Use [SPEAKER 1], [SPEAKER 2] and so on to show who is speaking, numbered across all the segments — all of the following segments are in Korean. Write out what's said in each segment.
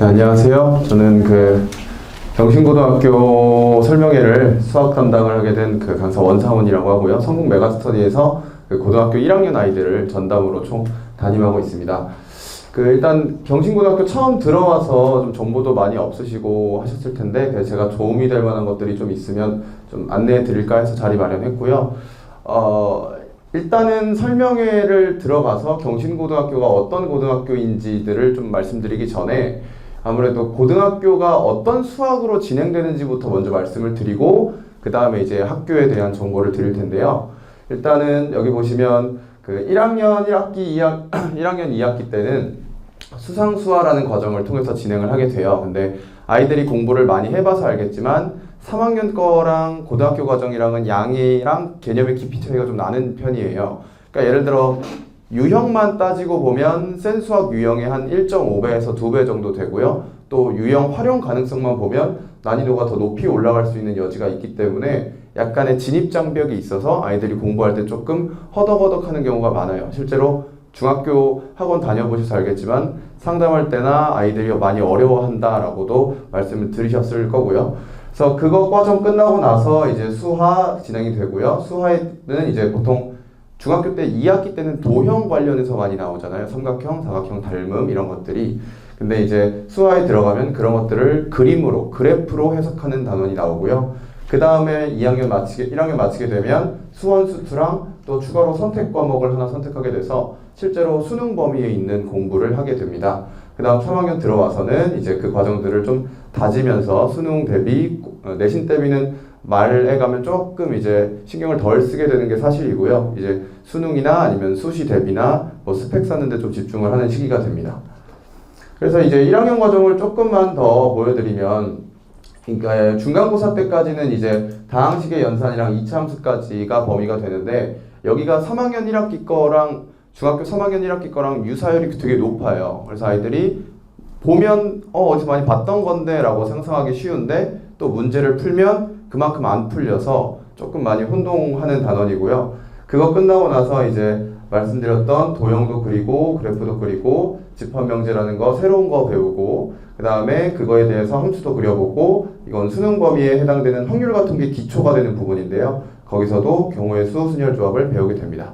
[SPEAKER 1] 네, 안녕하세요. 저는 그 경신고등학교 설명회를 수학 담당을 하게 된 그 강사 원상훈이라고 하고요. 성공 메가스터디에서 그 고등학교 1학년 아이들을 전담으로 총 담임하고 있습니다. 그 일단 경신고등학교 처음 들어와서 좀 정보도 많이 없으시고 하셨을 텐데 제가 도움이 될 만한 것들이 좀 있으면 좀 안내해 드릴까 해서 자리 마련했고요. 어, 일단은 설명회를 들어가서 경신고등학교가 어떤 고등학교인지들을 좀 말씀드리기 전에 아무래도 고등학교가 어떤 수학으로 진행되는지부터 먼저 말씀을 드리고 그 다음에 이제 학교에 대한 정보를 드릴 텐데요. 일단은 여기 보시면 그 1학년 1학기 2학 1학년 2학기 때는 수상수화라는 과정을 통해서 진행을 하게 돼요. 근데 아이들이 공부를 많이 해봐서 알겠지만 3학년 거랑 고등학교 과정이랑은 양이랑 개념의 깊이 차이가 좀 나는 편이에요. 그러니까 예를 들어 유형만 따지고 보면 센수학 유형의 한 1.5배에서 2배 정도 되고요. 또 유형 활용 가능성만 보면 난이도가 더 높이 올라갈 수 있는 여지가 있기 때문에 약간의 진입 장벽이 있어서 아이들이 공부할 때 조금 허덕허덕하는 경우가 많아요. 실제로 중학교 학원 다녀보셔서 알겠지만 상담할 때나 아이들이 많이 어려워한다라고도 말씀을 드리셨을 거고요. 그래서 그거 과정 끝나고 나서 이제 수화 진행이 되고요. 수화는 이제 보통 중학교 때 2학기 때는 도형 관련해서 많이 나오잖아요. 삼각형, 사각형, 닮음 이런 것들이. 근데 이제 수화에 들어가면 그런 것들을 그림으로, 그래프로 해석하는 단원이 나오고요. 그 다음에 2학년 마치게, 1학년 마치게 되면 수원수투랑 또 추가로 선택 과목을 하나 선택하게 돼서 실제로 수능 범위에 있는 공부를 하게 됩니다. 그 다음 3학년 들어와서는 이제 그 과정들을 좀 다지면서 수능 대비, 어, 내신 대비는 말에 가면 조금 이제 신경을 덜 쓰게 되는 게 사실이고요. 이제 수능이나 아니면 수시 대비나 뭐 스펙 쌓는데 좀 집중을 하는 시기가 됩니다. 그래서 이제 1학년 과정을 조금만 더 보여드리면 그러니까 중간고사 때까지는 이제 다항식의 연산이랑 2차 함수까지가 범위가 되는데 여기가 3학년 1학기 거랑 중학교 3학년 1학기 거랑 유사율이 되게 높아요. 그래서 아이들이 보면 어 어디서 많이 봤던 건데라고 상상하기 쉬운데 또 문제를 풀면 그만큼 안 풀려서 조금 많이 혼동하는 단원이고요. 그거 끝나고 나서 이제 말씀드렸던 도형도 그리고 그래프도 그리고 집합명제라는 거 새로운 거 배우고 그 다음에 그거에 대해서 함수도 그려보고 이건 수능 범위에 해당되는 확률 같은 게 기초가 되는 부분인데요. 거기서도 경우의 수, 순열 조합을 배우게 됩니다.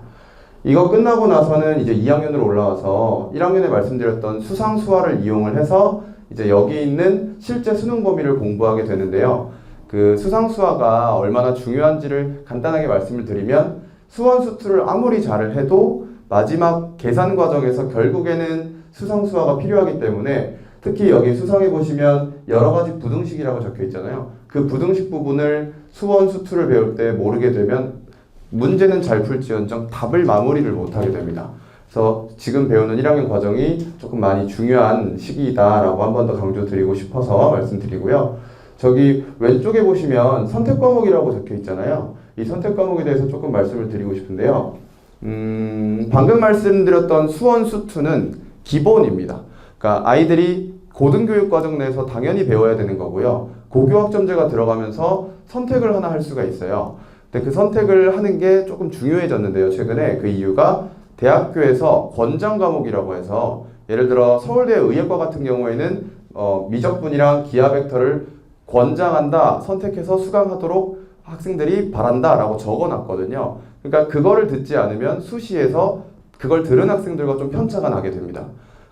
[SPEAKER 1] 이거 끝나고 나서는 이제 2학년으로 올라와서 1학년에 말씀드렸던 수상수화를 이용을 해서 이제 여기 있는 실제 수능 범위를 공부하게 되는데요. 그 수상수화가 얼마나 중요한지를 간단하게 말씀을 드리면 수원수투를 아무리 잘 해도 마지막 계산 과정에서 결국에는 수상수화가 필요하기 때문에 특히 여기 수상해 보시면 여러 가지 부등식이라고 적혀 있잖아요. 그 부등식 부분을 수원수투를 배울 때 모르게 되면 문제는 잘 풀지언정 답을 마무리를 못하게 됩니다. 그래서 지금 배우는 1학년 과정이 조금 많이 중요한 시기이다라고 한 번 더 강조드리고 싶어서 말씀드리고요. 저기 왼쪽에 보시면 선택 과목이라고 적혀 있잖아요. 이 선택 과목에 대해서 조금 말씀을 드리고 싶은데요. 음, 방금 말씀드렸던 수원 수투는 기본입니다. 그러니까 아이들이 고등교육 과정 내에서 당연히 배워야 되는 거고요. 고교 학점제가 들어가면서 선택을 하나 할 수가 있어요. 근데 그 선택을 하는 게 조금 중요해졌는데요. 최근에 그 이유가 대학교에서 권장 과목이라고 해서 예를 들어 서울대 의예과 같은 경우에는 어, 미적분이랑 기하 벡터를 권장한다, 선택해서 수강하도록 학생들이 바란다라고 적어놨거든요. 그러니까 그거를 듣지 않으면 수시에서 그걸 들은 학생들과 좀 편차가 나게 됩니다.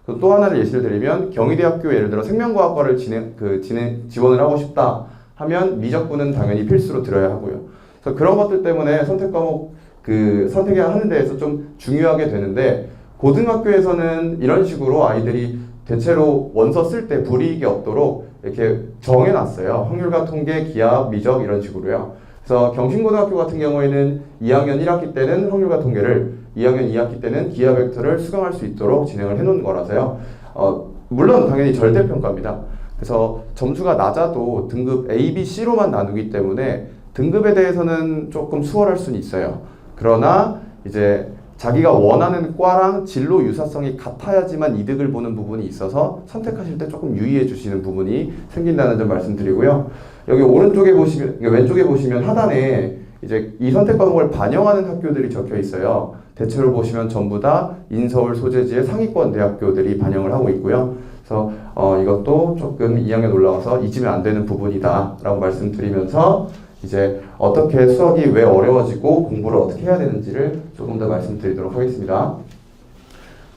[SPEAKER 1] 또 하나를 예시를 드리면 경희대학교 예를 들어 생명과학과를 진행, 그 진행, 지원을 하고 싶다 하면 미적분은 당연히 필수로 들어야 하고요. 그래서 그런 것들 때문에 선택 과목 그 선택하는 데에서 좀 중요하게 되는데 고등학교에서는 이런 식으로 아이들이 대체로 원서 쓸 때 불이익이 없도록 이렇게 정해놨어요. 확률과 통계, 기하, 미적 이런 식으로요. 그래서 경신고등학교 같은 경우에는 2학년 1학기 때는 확률과 통계를 2학년 2학기 때는 기하 벡터를 수강할 수 있도록 진행을 해놓은 거라서요. 어, 물론 당연히 절대평가입니다. 그래서 점수가 낮아도 등급 A, B, C로만 나누기 때문에 등급에 대해서는 조금 수월할 수는 있어요. 그러나 이제 자기가 원하는 과랑 진로 유사성이 같아야지만 이득을 보는 부분이 있어서 선택하실 때 조금 유의해 주시는 부분이 생긴다는 점 말씀드리고요. 여기 오른쪽에 보시면 왼쪽에 보시면 하단에 이제 이 선택 방법을 반영하는 학교들이 적혀 있어요. 대체로 보시면 전부 다 인서울 소재지의 상위권 대학교들이 반영을 하고 있고요. 그래서 어, 이것도 조금 2학년 올라와서 잊으면 안 되는 부분이다라고 말씀드리면서 이제 어떻게 수학이 왜 어려워지고 공부를 어떻게 해야 되는지를 조금 더 말씀드리도록 하겠습니다.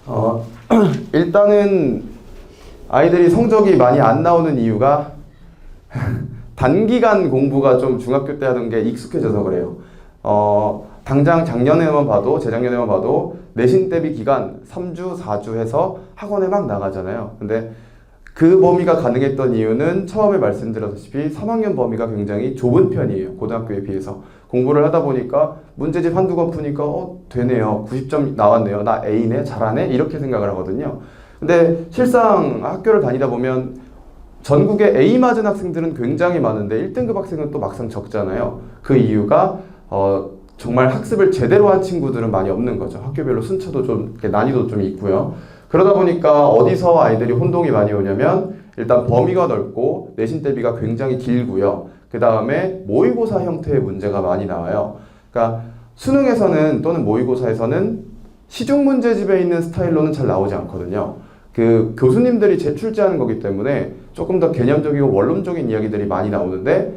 [SPEAKER 1] 어, 일단은 아이들이 성적이 많이 안 나오는 이유가 단기간 공부가 좀 중학교 때 하던 게 익숙해져서 그래요. 어, 당장 작년에만 봐도 재작년에만 봐도 내신 대비 기간 3주, 4주 해서 학원에 막 나가잖아요. 근데 그 범위가 가능했던 이유는 처음에 말씀드렸다시피 3학년 범위가 굉장히 좁은 편이에요. 고등학교에 비해서. 공부를 하다 보니까 문제집 한두 권 푸니까 어, 되네요. 90점 나왔네요. 나 A네, 잘하네. 이렇게 생각을 하거든요. 근데 실상 학교를 다니다 보면 전국에 A 맞은 학생들은 굉장히 많은데 1등급 학생은 또 막상 적잖아요. 그 이유가 어, 정말 학습을 제대로 한 친구들은 많이 없는 거죠. 학교별로 순차도 좀 난이도 좀 있고요. 그러다 보니까 어디서 아이들이 혼동이 많이 오냐면 일단 범위가 넓고 내신 대비가 굉장히 길고요. 그 다음에 모의고사 형태의 문제가 많이 나와요. 그러니까 수능에서는 또는 모의고사에서는 시중 문제집에 있는 스타일로는 잘 나오지 않거든요. 그 교수님들이 제출제하는 거기 때문에 조금 더 개념적이고 원론적인 이야기들이 많이 나오는데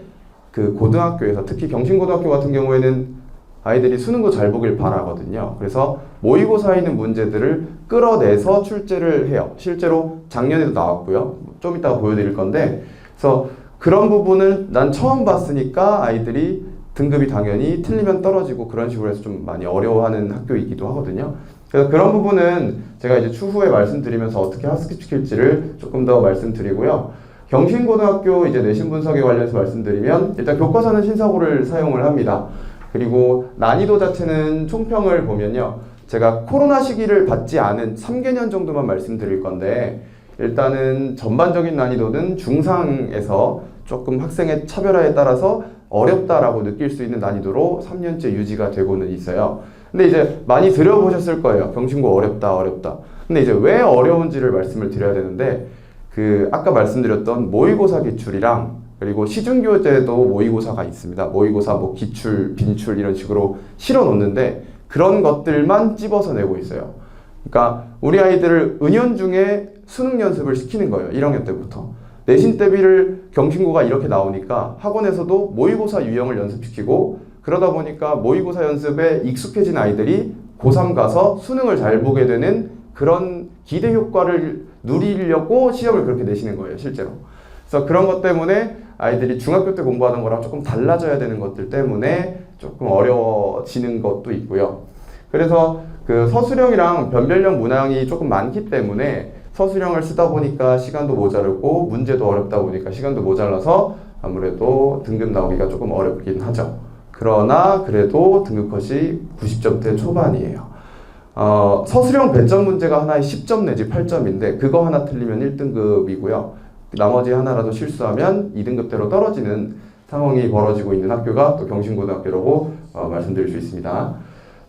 [SPEAKER 1] 그 고등학교에서 특히 경신고등학교 같은 경우에는 아이들이 수능도 잘 보길 바라거든요. 그래서 모의고사에 있는 문제들을 끌어내서 출제를 해요. 실제로 작년에도 나왔고요. 좀 이따가 보여드릴 건데, 그래서 그런 부분을 난 처음 봤으니까 아이들이 등급이 당연히 틀리면 떨어지고 그런 식으로 해서 좀 많이 어려워하는 학교이기도 하거든요. 그래서 그런 부분은 제가 이제 추후에 말씀드리면서 어떻게 학습시킬지를 조금 더 말씀드리고요. 경신고등학교 이제 내신 분석에 관련해서 말씀드리면 일단 교과서는 신사고를 사용을 합니다. 그리고 난이도 자체는 총평을 보면요. 제가 코로나 시기를 받지 않은 3개년 정도만 말씀드릴 건데 일단은 전반적인 난이도는 중상에서 조금 학생의 차별화에 따라서 어렵다라고 느낄 수 있는 난이도로 3년째 유지가 되고는 있어요. 근데 이제 많이 들어보셨을 거예요. 병신고 어렵다, 어렵다. 근데 이제 왜 어려운지를 말씀을 드려야 되는데 그 아까 말씀드렸던 모의고사 기출이랑 그리고 시중교재도 모의고사가 있습니다. 모의고사 뭐 기출, 빈출 이런 식으로 실어 놓는데 그런 것들만 찝어서 내고 있어요. 그러니까 우리 아이들을 은연중에 수능 연습을 시키는 거예요. 1학년 때부터. 내신 대비를 경신고가 이렇게 나오니까 학원에서도 모의고사 유형을 연습시키고 그러다 보니까 모의고사 연습에 익숙해진 아이들이 고3 가서 수능을 잘 보게 되는 그런 기대 효과를 누리려고 시험을 그렇게 내시는 거예요, 실제로. 그래서 그런 것 때문에 아이들이 중학교 때 공부하는 거랑 조금 달라져야 되는 것들 때문에 조금 어려워지는 것도 있고요. 그래서 그 서술형이랑 변별형 문항이 조금 많기 때문에 서술형을 쓰다 보니까 시간도 모자르고 문제도 어렵다 보니까 시간도 모자라서 아무래도 등급 나오기가 조금 어렵긴 하죠. 그러나 그래도 등급컷이 90점대 초반이에요. 어, 서술형 배점 문제가 하나에 10점 내지 8점인데 그거 하나 틀리면 1등급이고요. 나머지 하나라도 실수하면 2등급대로 떨어지는 상황이 벌어지고 있는 학교가 또 경신고등학교라고 어, 말씀드릴 수 있습니다.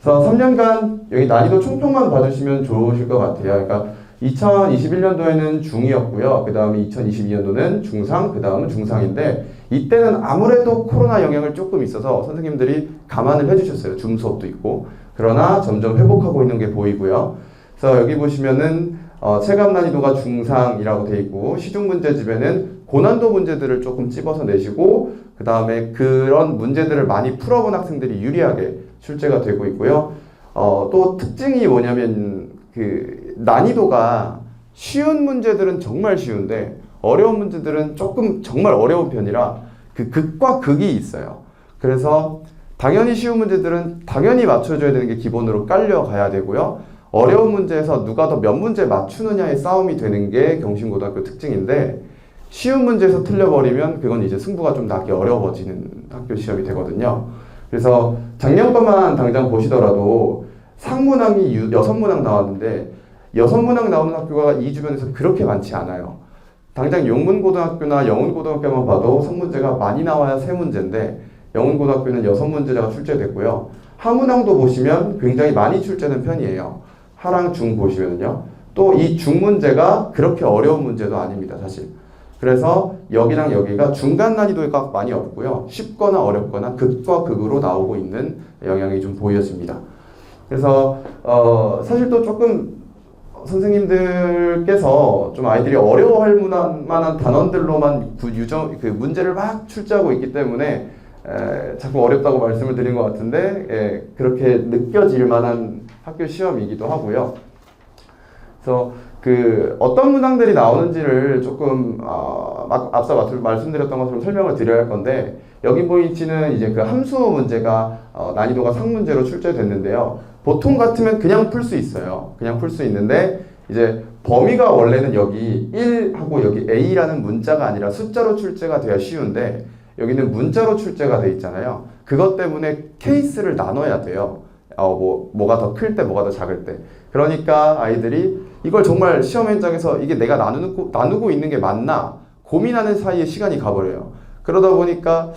[SPEAKER 1] 그래서 3년간 여기 난이도 총평만 봐주시면 좋으실 것 같아요. 그러니까 2021년도에는 중이었고요. 그 다음에 2022년도는 중상, 그 다음은 중상인데, 이때는 아무래도 코로나 영향을 조금 있어서 선생님들이 감안을 해주셨어요. 줌 수업도 있고. 그러나 점점 회복하고 있는 게 보이고요. 그래서 여기 보시면은 어, 체감 난이도가 중상이라고 돼 있고 시중 문제집에는 고난도 문제들을 조금 찝어서 내시고 그 다음에 그런 문제들을 많이 풀어본 학생들이 유리하게 출제가 되고 있고요. 어, 또 특징이 뭐냐면 그 난이도가 쉬운 문제들은 정말 쉬운데 어려운 문제들은 조금 정말 어려운 편이라 그 극과 극이 있어요. 그래서 당연히 쉬운 문제들은 당연히 맞춰줘야 되는 게 기본으로 깔려가야 되고요. 어려운 문제에서 누가 더 몇 문제 맞추느냐의 싸움이 되는 게 경신고등학교 특징인데 쉬운 문제에서 틀려버리면 그건 이제 승부가 좀 나기 어려워지는 학교 시험이 되거든요. 그래서 작년것만 당장 보시더라도 상문항이 여섯 문항 나왔는데 여섯 문항 나오는 학교가 이 주변에서 그렇게 많지 않아요. 당장 용문고등학교나 영훈고등학교만 봐도 성문제가 많이 나와야 세 문제인데 영훈고등학교는 여섯 문제가 자 출제됐고요. 하문항도 보시면 굉장히 많이 출제된 편이에요. 하랑 중 보시면요. 또 이 중 문제가 그렇게 어려운 문제도 아닙니다, 사실. 그래서 여기랑 여기가 중간 난이도가 많이 없고요. 쉽거나 어렵거나 극과 극으로 나오고 있는 영향이 좀 보여집니다. 그래서 어, 사실 또 조금 선생님들께서 좀 아이들이 어려워할 만한 단원들로만 그 유정 그 문제를 막 출제하고 있기 때문에 에, 자꾸 어렵다고 말씀을 드린 것 같은데 예, 그렇게 느껴질 만한 학교 시험이기도 하고요. 그래서 그 어떤 문항들이 나오는지를 조금 어, 앞서 말씀드렸던 것처럼 설명을 드려야 할 건데 여기 보이지는 이제 그 함수 문제가 어, 난이도가 상문제로 출제됐는데요. 보통 같으면 그냥 풀 수 있어요. 그냥 풀 수 있는데 이제 범위가 원래는 여기 1하고 여기 A라는 문자가 아니라 숫자로 출제가 돼야 쉬운데 여기는 문자로 출제가 돼 있잖아요. 그것 때문에 케이스를 나눠야 돼요. 어, 뭐, 뭐가 더 클 때, 뭐가 더 작을 때. 그러니까 아이들이 이걸 정말 시험 현장에서 이게 내가 나누고, 나누고 있는 게 맞나 고민하는 사이에 시간이 가버려요. 그러다 보니까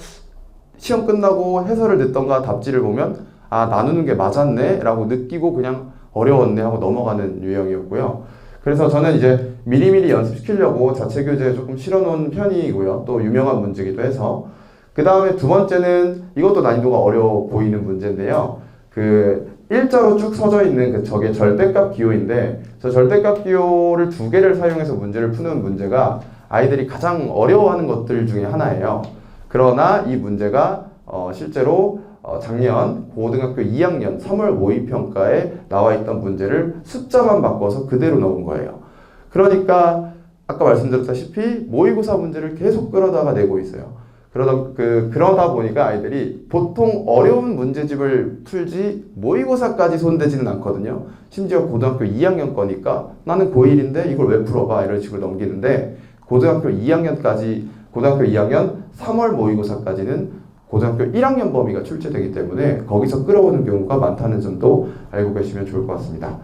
[SPEAKER 1] 시험 끝나고 해설을 듣던가 답지를 보면 아, 나누는 게 맞았네 라고 느끼고 그냥 어려웠네 하고 넘어가는 유형이었고요. 그래서 저는 이제 미리미리 연습시키려고 자체 교재에 조금 실어놓은 편이고요. 또 유명한 문제기도 해서. 그 다음에 두 번째는 이것도 난이도가 어려워 보이는 문제인데요. 그 일자로 쭉 서져 있는 그 저게 절대값 기호인데 저 절대값 기호를 두 개를 사용해서 문제를 푸는 문제가 아이들이 가장 어려워하는 것들 중에 하나예요. 그러나 이 문제가 어 실제로 어, 작년 고등학교 2학년 3월 모의평가에 나와 있던 문제를 숫자만 바꿔서 그대로 넣은 거예요. 그러니까 아까 말씀드렸다시피 모의고사 문제를 계속 끌어다가 내고 있어요. 그러다, 그, 그러다 보니까 아이들이 보통 어려운 문제집을 풀지 모의고사까지 손대지는 않거든요. 심지어 고등학교 2학년 거니까 나는 고1인데 이걸 왜 풀어봐 이런 식으로 넘기는데 고등학교 2학년까지 고등학교 2학년 3월 모의고사까지는 고등학교 1학년 범위가 출제되기 때문에 거기서 끌어오는 경우가 많다는 점도 알고 계시면 좋을 것 같습니다.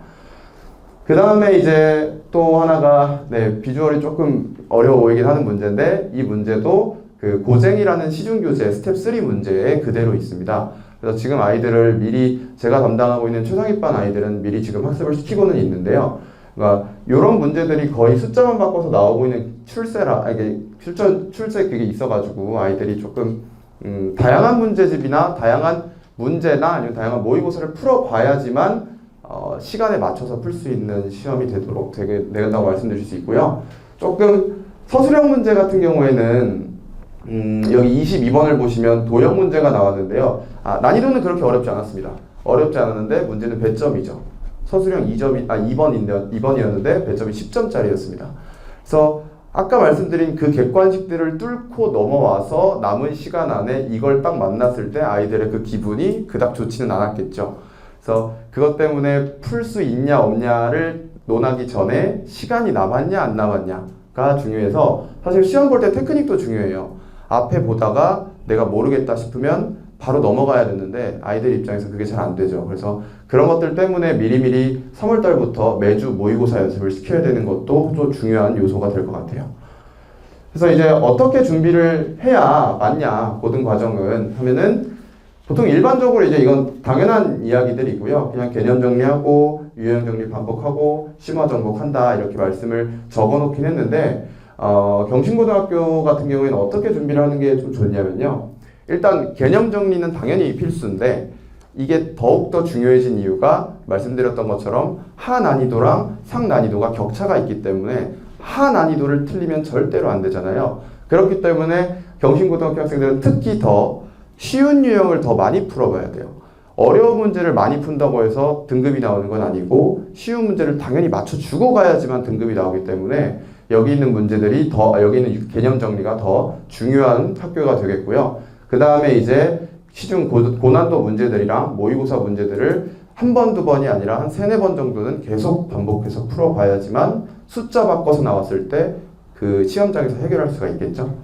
[SPEAKER 1] 그 다음에 이제 또 하나가 네, 비주얼이 조금 어려워 보이긴 하는 문제인데 이 문제도 그 고쟁이라는 시중 교재 스텝 3 문제에 그대로 있습니다. 그래서 지금 아이들을 미리 제가 담당하고 있는 최상위반 아이들은 미리 지금 학습을 시키고는 있는데요. 그러니까 이런 문제들이 거의 숫자만 바꿔서 나오고 있는 출세라 이게 그 출제 출제 그게 있어가지고 아이들이 조금 음, 다양한 문제집이나 다양한 문제나 아니면 다양한 모의고사를 풀어봐야지만 어, 시간에 맞춰서 풀 수 있는 시험이 되도록 되게 된다고 말씀드릴 수 있고요. 조금 서술형 문제 같은 경우에는 음, 여기 22번을 보시면 도형 문제가 나왔는데요. 아, 난이도는 그렇게 어렵지 않았습니다. 어렵지 않았는데 문제는 배점이죠. 서술형 2점이 아 2번인데 2번이었는데 배점이 10점짜리였습니다. 그래서 아까 말씀드린 그 객관식들을 뚫고 넘어와서 남은 시간 안에 이걸 딱 만났을 때 아이들의 그 기분이 그닥 좋지는 않았겠죠. 그래서 그것 때문에 풀 수 있냐 없냐를 논하기 전에 시간이 남았냐 안 남았냐가 중요해서 사실 시험 볼 때 테크닉도 중요해요. 앞에 보다가 내가 모르겠다 싶으면 바로 넘어가야 되는데 아이들 입장에서 그게 잘 안 되죠. 그래서 그런 것들 때문에 미리미리 3월 달부터 매주 모의고사 연습을 시켜야 되는 것도 또 중요한 요소가 될 것 같아요. 그래서 이제 어떻게 준비를 해야 맞냐 모든 과정은 하면은 보통 일반적으로 이제 이건 당연한 이야기들이고요. 그냥 개념 정리하고 유형 정리 반복하고 심화 정복한다 이렇게 말씀을 적어놓긴 했는데 어, 경신고등학교 같은 경우에는 어떻게 준비를 하는 게 좀 좋냐면요. 일단 개념 정리는 당연히 필수인데 이게 더욱더 중요해진 이유가 말씀드렸던 것처럼 하 난이도랑 상 난이도가 격차가 있기 때문에 하 난이도를 틀리면 절대로 안 되잖아요. 그렇기 때문에 경신고등학교 학생들은 특히 더 쉬운 유형을 더 많이 풀어봐야 돼요. 어려운 문제를 많이 푼다고 해서 등급이 나오는 건 아니고 쉬운 문제를 당연히 맞춰주고 가야지만 등급이 나오기 때문에 여기 있는 문제들이 더 여기 있는 개념 정리가 더 중요한 학교가 되겠고요. 그 다음에 이제 시중 고, 난도 문제들이랑 모의고사 문제들을 한 번, 두 번이 아니라 한 세네 번 정도는 계속 반복해서 풀어봐야지만 숫자 바꿔서 나왔을 때 그 시험장에서 해결할 수가 있겠죠.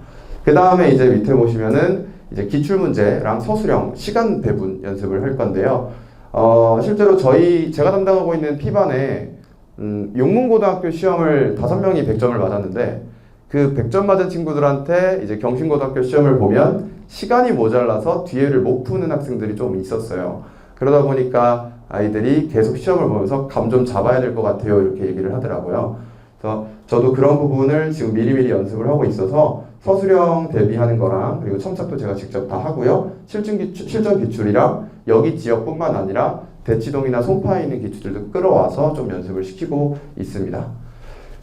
[SPEAKER 1] 그 다음에 이제 밑에 보시면은 이제 기출문제랑 서술형, 시간 배분 연습을 할 건데요. 어, 실제로 저희, 제가 담당하고 있는 P반에 음, 용문고등학교 시험을 다섯 명이 100점을 맞았는데 그 100점 맞은 친구들한테 이제 경신고등학교 시험을 보면 시간이 모자라서 뒤에를 못 푸는 학생들이 좀 있었어요. 그러다 보니까 아이들이 계속 시험을 보면서 감 좀 잡아야 될 것 같아요. 이렇게 얘기를 하더라고요. 그래서 저도 그런 부분을 지금 미리미리 연습을 하고 있어서 서술형 대비하는 거랑 그리고 첨삭도 제가 직접 다 하고요. 실전, 기출, 실전 기출이랑 여기 지역뿐만 아니라 대치동이나 송파에 있는 기출들도 끌어와서 좀 연습을 시키고 있습니다.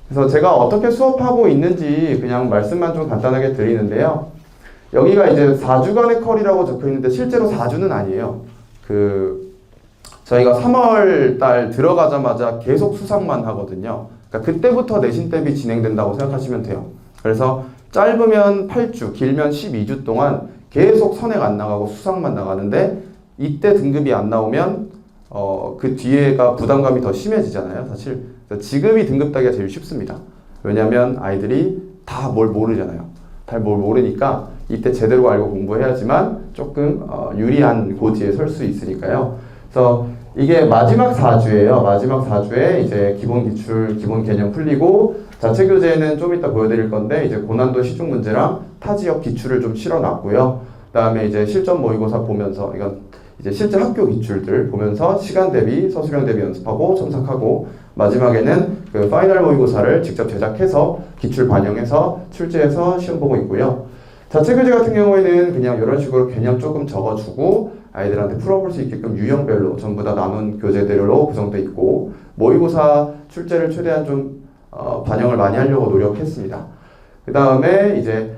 [SPEAKER 1] 그래서 제가 어떻게 수업하고 있는지 그냥 말씀만 좀 간단하게 드리는데요. 여기가 이제 4주간의 컬이라고 적혀 있는데 실제로 4주는 아니에요. 그 저희가 3월 달 들어가자마자 계속 수상만 하거든요. 그러니까 그때부터 내신 대비 진행된다고 생각하시면 돼요. 그래서 짧으면 8주, 길면 12주 동안 계속 선행안 나가고 수상만 나가는데 이때 등급이 안 나오면 어, 그 뒤에가 부담감이 더 심해지잖아요, 사실. 그래서 지금이 등급 따기가 제일 쉽습니다. 왜냐하면 아이들이 다 뭘 모르잖아요. 다 뭘 모르니까 이때 제대로 알고 공부해야지만 조금 어, 유리한 고지에 설 수 있으니까요. 그래서 이게 마지막 4주예요. 마지막 4주에 이제 기본 기출, 기본 개념 풀리고 자체 교재는 에좀 이따 보여드릴 건데 이제 고난도 시중 문제랑 타 지역 기출을 좀 실어놨고요. 그다음에 이제 실전 모의고사 보면서 이건 이제 실제 학교 기출들 보면서 시간 대비, 서술형 대비 연습하고 첨삭하고 마지막에는 그 파이널 모의고사를 직접 제작해서 기출 반영해서 출제해서 시험 보고 있고요. 자체 교재 같은 경우에는 그냥 이런 식으로 개념 조금 적어주고 아이들한테 풀어볼 수 있게끔 유형별로 전부 다 나눈 교재들로 구성돼 있고 모의고사 출제를 최대한 좀 어, 반영을 많이 하려고 노력했습니다. 그 다음에 이제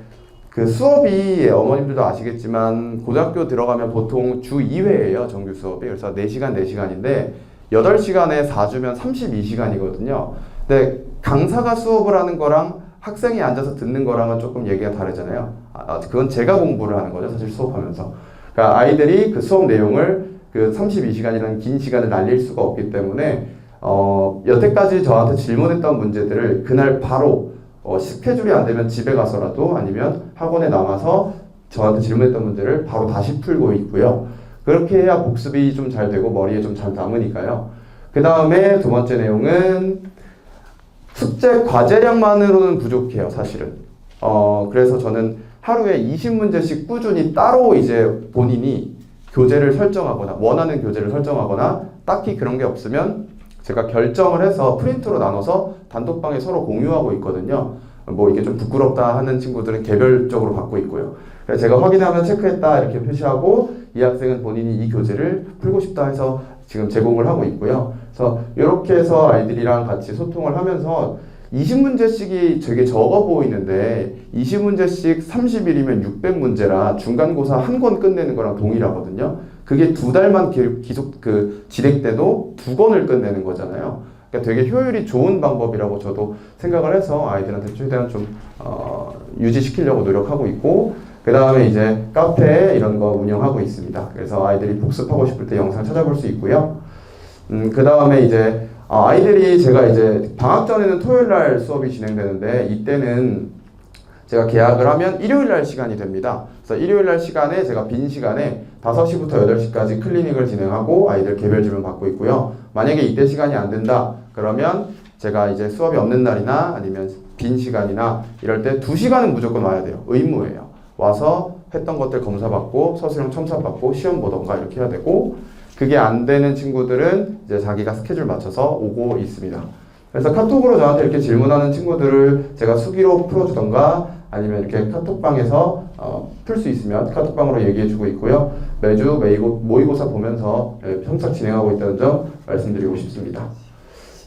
[SPEAKER 1] 그 수업이 어머님들도 아시겠지만 고등학교 들어가면 보통 주 2회예요 정규 수업이 그래서 4시간 4시간인데 8시간에 4주면 32시간이거든요. 근데 강사가 수업을 하는 거랑 학생이 앉아서 듣는 거랑은 조금 얘기가 다르잖아요. 아, 아, 그건 제가 공부를 하는 거죠. 사실 수업하면서. 그러니까 아이들이 그 수업 내용을 그 32시간이라는 긴 시간을 날릴 수가 없기 때문에 어, 여태까지 저한테 질문했던 문제들을 그날 바로 어, 스케줄이 안 되면 집에 가서라도 아니면 학원에 남아서 저한테 질문했던 문제를 바로 다시 풀고 있고요. 그렇게 해야 복습이 좀 잘 되고 머리에 좀 잘담으니까요그 다음에 두 번째 내용은 숙제 과제량만으로는 부족해요, 사실은. 어, 그래서 저는 하루에 20문제씩 꾸준히 따로 이제 본인이 교재를 설정하거나 원하는 교재를 설정하거나 딱히 그런 게 없으면 제가 결정을 해서 프린트로 나눠서 단독방에 서로 공유하고 있거든요. 뭐 이게 좀 부끄럽다 하는 친구들은 개별적으로 받고 있고요. 제가 확인하면 체크했다 이렇게 표시하고 이 학생은 본인이 이 교재를 풀고 싶다 해서 지금 제공을 하고 있고요. 그래서 이렇게 해서 아이들이랑 같이 소통을 하면서 20문제씩이 되게 적어 보이는데 20문제씩 30일이면 600문제라 중간고사 한 권 끝내는 거랑 동일하거든요. 그게 두 달만 기속 그 진행돼도 두 권을 끝내는 거잖아요. 그러니까 되게 효율이 좋은 방법이라고 저도 생각을 해서 아이들한테 최대한 좀 어, 유지시키려고 노력하고 있고 그 다음에 이제 카페 이런 거 운영하고 있습니다. 그래서 아이들이 복습하고 싶을 때 영상 찾아볼 수 있고요. 음, 그 다음에 이제 아, 이들이 제가 이제 방학 전에는 토요일 날 수업이 진행되는데 이때는 제가 계약을 하면 일요일 날 시간이 됩니다. 그래서 일요일 날 시간에 제가 빈 시간에 5시부터 8시까지 클리닉을 진행하고 아이들 개별 지원 받고 있고요. 만약에 이때 시간이 안 된다. 그러면 제가 이제 수업이 없는 날이나 아니면 빈 시간이나 이럴 때 2시간은 무조건 와야 돼요. 의무예요. 와서 했던 것들 검사받고 서술형 첨사받고 시험 보던가 이렇게 해야 되고 그게 네. 안 되는 친구들은 이제 자기가 스케줄 맞춰서 오고 있습니다. 그래서 카톡으로 저한테 이렇게 질문하는 친구들을 제가 수기로 풀어주던가 아니면 이렇게 카톡방에서 어, 풀 수 있으면 카톡방으로 얘기해주고 있고요. 매주 메이고, 모의고사 보면서 예, 평착 진행하고 있다는 점 말씀드리고 싶습니다.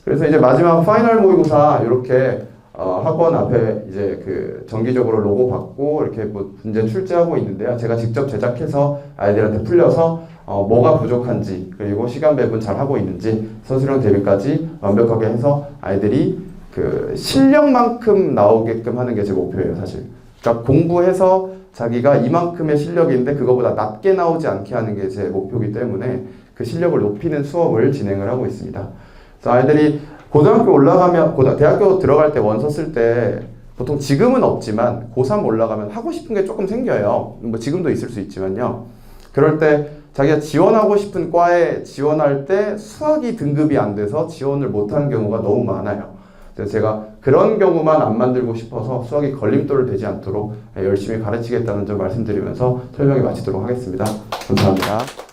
[SPEAKER 1] 그래서 이제 마지막 파이널 모의고사 이렇게 어, 학원 앞에 이제 그 정기적으로 로고 받고 이렇게 뭐 문제 출제하고 있는데요. 제가 직접 제작해서 아이들한테 풀려서 어, 뭐가 부족한지 그리고 시간 배분 잘 하고 있는지 선수령 대비까지 완벽하게 해서 아이들이 그 실력만큼 나오게끔 하는 게 제 목표예요 사실. 그러니까 공부해서 자기가 이만큼의 실력인데 그거보다 낮게 나오지 않게 하는 게 제 목표이기 때문에 그 실력을 높이는 수업을 진행을 하고 있습니다. 그래서 아이들이 고등학교 올라가면 고등, 대학교 들어갈 때 원서 쓸 때 보통 지금은 없지만 고3 올라가면 하고 싶은 게 조금 생겨요. 뭐 지금도 있을 수 있지만요. 그럴 때 자기가 지원하고 싶은 과에 지원할 때 수학이 등급이 안 돼서 지원을 못한 경우가 너무 많아요. 그래서 제가 그런 경우만 안 만들고 싶어서 수학이 걸림돌을 되지 않도록 열심히 가르치겠다는 점 말씀드리면서 설명을 마치도록 하겠습니다. 감사합니다.